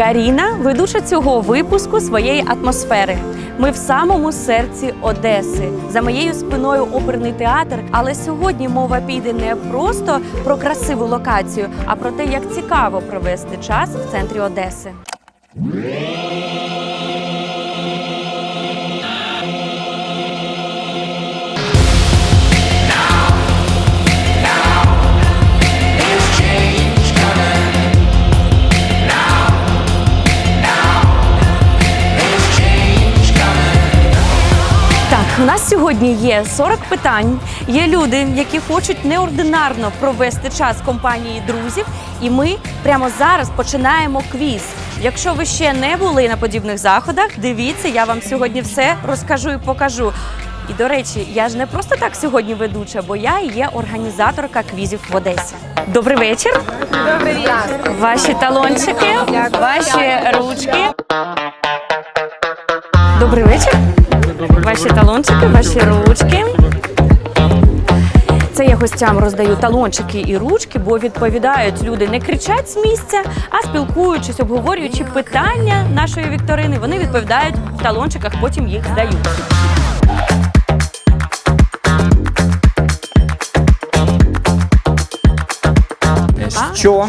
Каріна, ведуча цього випуску своєї атмосфери. Ми в самому серці Одеси. За моєю спиною оперний театр. Але сьогодні мова піде не просто про красиву локацію, а про те, як цікаво провести час в центрі Одеси. Сьогодні є 40 питань. Є люди, які хочуть неординарно провести час в компанії друзів, і ми прямо зараз починаємо квіз. Якщо ви ще не були на подібних заходах, дивіться, я вам сьогодні все розкажу і покажу. І до речі, я ж не просто так сьогодні ведуча, бо я є організаторка квізів в Одесі. Добрий вечір. Добрий вечір. Ваші талончики, ваші ручки. Добрий вечір. Ваші талончики, ваші ручки. Це я гостям роздаю талончики і ручки, бо відповідають люди не кричать з місця, а спілкуючись, обговорюючи питання нашої вікторини, вони відповідають в талончиках, потім їх здають. Що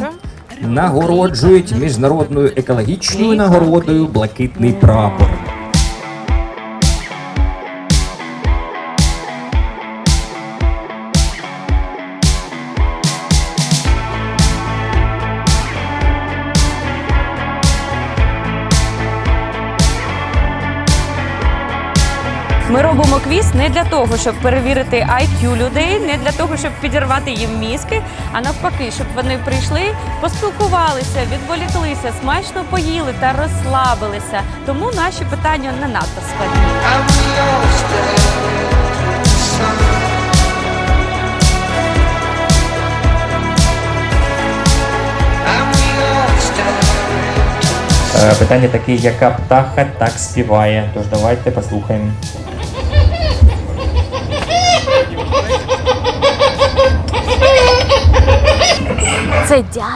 нагороджують міжнародною екологічною нагородою блакитний прапор. Ми робимо квіз не для того, щоб перевірити IQ людей, не для того, щоб підірвати їм мізки, а навпаки, щоб вони прийшли, поспілкувалися, відволіклися, смачно поїли та розслабилися. Тому наші питання не надто складні. Е, Питання таке, яка птаха так співає. Тож давайте послухаємо. Це дятел.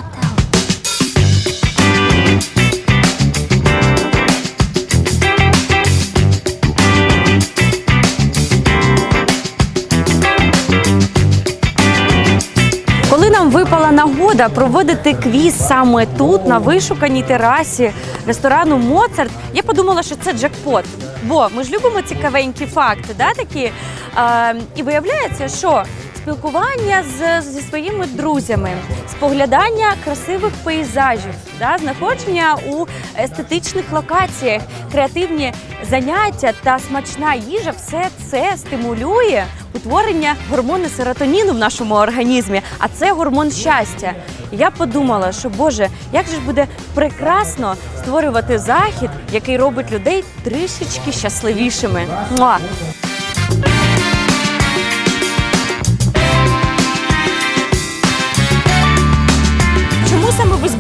Коли нам випала нагода проводити квіз саме тут, на вишуканій терасі ресторану Моцарт, я подумала, що це джекпот. Бо ми ж любимо цікавенькі факти, да, такі. А, і виявляється, що спілкування з, зі своїми друзями, споглядання красивих пейзажів, да, знаходження у естетичних локаціях, креативні заняття та смачна їжа все це стимулює утворення гормону серотоніну в нашому організмі, а це гормон щастя. Я подумала, що Боже, як же ж буде прекрасно створювати захід, який робить людей трішечки щасливішими. Муа!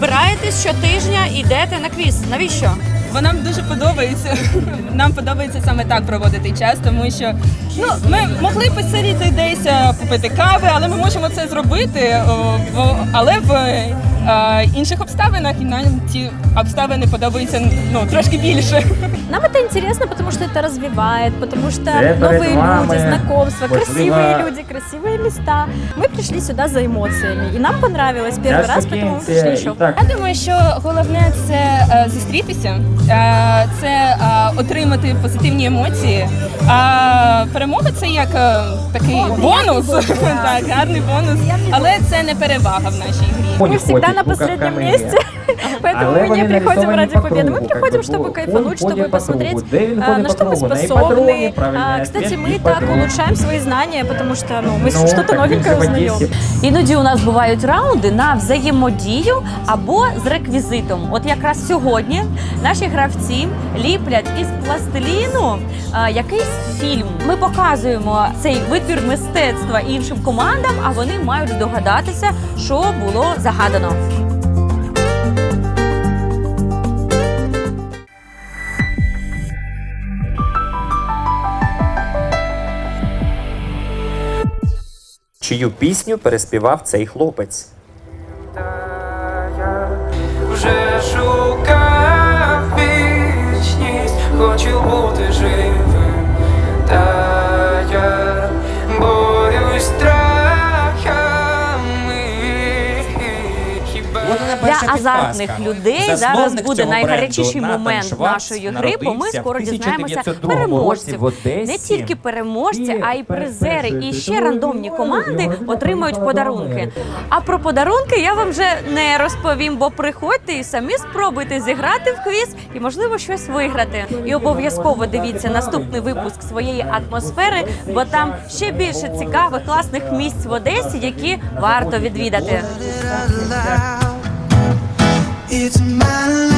Збираєтесь щотижня і йдете на квіз? Навіщо? Бо нам дуже подобається. Нам подобається саме так проводити час, тому що ну ми могли посидіти десь е, попити кави, але ми можемо це зробити, о, в- але в е, інших обставинах, і нам ці обставини подобаються ну трошки більше. Нам это интересно, потому что это развивает, потому что Это новые перед вами, люди, знакомства, возможно, красивые люди, красивые места. Мы пришли сюда за эмоциями, и нам понравилось первый раз, поэтому мы пришли еще. І так, Я думаю, що головне це е, зустрітися, е, це е, отримати позитивні емоції. А перемога це як е, такий бонус, так, гарний бонус, але це не перевага в нашій грі. Мы всегда на последнем месте, поэтому Але мы вони не приходим нарисовані ради по победы. Мы кругу, приходим, как бы, чтобы он кайфануть, ходит чтобы по посмотреть, кругу. Да, он а, ходит на по что мы кругу, на способны. ипподроме, правильный А, Кстати, ответ, мы так ипподром. улучшаем свои знания, потому что ну, мы ну, что-то так новенькое він же в узнаем. Одесі. Іноді у нас бувають раунди на взаємодію або з реквізитом. От якраз сьогодні наші гравці ліплять із пластиліну а, якийсь фільм. Ми показуємо цей витвір мистецтва іншим командам, а вони мають здогадатися, що було загадано. Чию пісню переспівав цей хлопець? Та я вже шукав вічність, хочу бути жив. Азартних людей зараз буде цього найгарячіший бренду Натан момент Шварц нашої гри, бо ми народився скоро в дізнаємося 1902 році переможців. Одесі. Не тільки переможці, І а й призери. І ще рандомні команди отримають подарунки. А про подарунки я вам вже не розповім, бо приходьте і самі спробуйте зіграти в квіз і, можливо, щось виграти. І обов'язково дивіться наступний випуск своєї атмосфери, бо там ще більше цікавих класних місць в Одесі, які варто відвідати. It's my life,